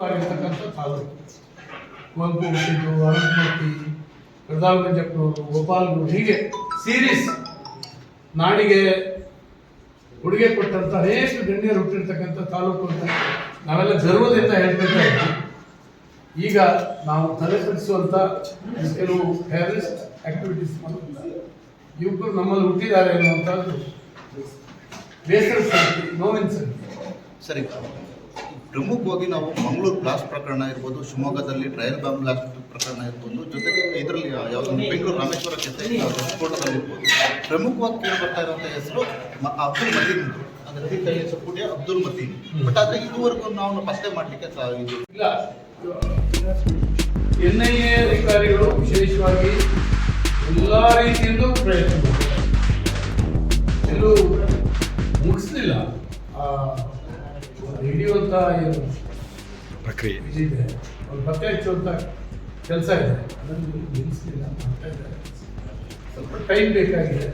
ಆಗಿರ್ತಕ್ಕಂಥ ತಾಲೂಕು ಕುವೆಂಪು ಹುಟ್ಟಿದ್ದು ಅನಂತಮೂರ್ತಿ ಪ್ರಧಾನಮಂಜಪ್ಪನವರು ಗೋಪಾಲರು ಹೀಗೆ ಸೀರೀಸ್ ನಾಡಿಗೆ ಉಡುಗೆ ಕೊಟ್ಟಂತ ಅನೇಕ ಗಣ್ಯರು ಹುಟ್ಟಿರ್ತಕ್ಕಂಥ ತಾಲೂಕು ಅಂತ ನಾವೆಲ್ಲ ಗರ್ವದಿಂದ ಹೇಳ್ಕೊಳ್ತಾ ಈಗ ನಾವು ತಲೆಪಡಿಸುವಂತ ಕೆಲವು ಟೆರರಿಸ್ಟ್ ಆಕ್ಟಿವಿಟೀಸ್ ಮಾಡೋದಿಲ್ಲ ಯುವಕರು ನಮ್ಮಲ್ಲಿ ಹುಟ್ಟಿದ್ದಾರೆ ಅನ್ನುವಂಥದ್ದು ಬೇಸರ ಸರ್ ನೋವಿನ ಸರ್ ಸರಿ. ಪ್ರಮುಖವಾಗಿ ನಾವು ಮಂಗಳೂರು ಬ್ಲಾಸ್ಟ್ ಪ್ರಕರಣ ಇರ್ಬೋದು, ಶಿವಮೊಗ್ಗದಲ್ಲಿ ಟ್ರಯಲ್ ಬಾಂಬ್ ಬ್ಲಾಸ್ಟ್ ಪ್ರಕರಣ ಇರ್ಬೋದು, ಜೊತೆಗೆ ಇದರಲ್ಲಿ ಯಾವುದು ಬೆಂಗಳೂರು ರಾಮೇಶ್ವರ ಜೊತೆ ಸ್ಫೋಟದಲ್ಲಿರ್ಬೋದು ಪ್ರಮುಖವಾಗಿ ಕೇಳಿ ಬರ್ತಾ ಇರುವಂಥ ಹೆಸರು ಅಬ್ದುಲ್ ಮತೀನ್ ಅಂದರೆ ಕೈ ಹೆಸರು ಕೂಡ ಅಬ್ದುಲ್ ಮತೀನ್ ಬಟ್ ಆದರೆ ಇದುವರೆಗೂ ನಾವು ಪತ್ತೆ ಮಾಡಲಿಕ್ಕೆ ಇಲ್ಲ. ಎನ್ ಐ ಎ ಅಧಿಕಾರಿಗಳು ವಿಶೇಷವಾಗಿ ಎಲ್ಲ ರೀತಿಯಿಂದಲೂ ಪ್ರಯತ್ನ ಎಲ್ಲೂ ಮುಗಿಸ್ಲಿಲ್ಲ. ಆ ಹಿಡಿಯುವಂತ ಏನು ಪ್ರಕ್ರಿಯೆ. ಇದೆ ಒಂದು ಪತ್ತೆ ಹಚ್ಚುವಂಥ ಕೆಲಸ ಇದೆ. ಅದನ್ನು ನಿಲ್ಲಿಸಲಿಲ್ಲ ಮಾಡ್ತಾ ಇದ್ದಾರೆ. ಸ್ವಲ್ಪ ಟೈಮ್ ಬೇಕಾಗಿದೆ.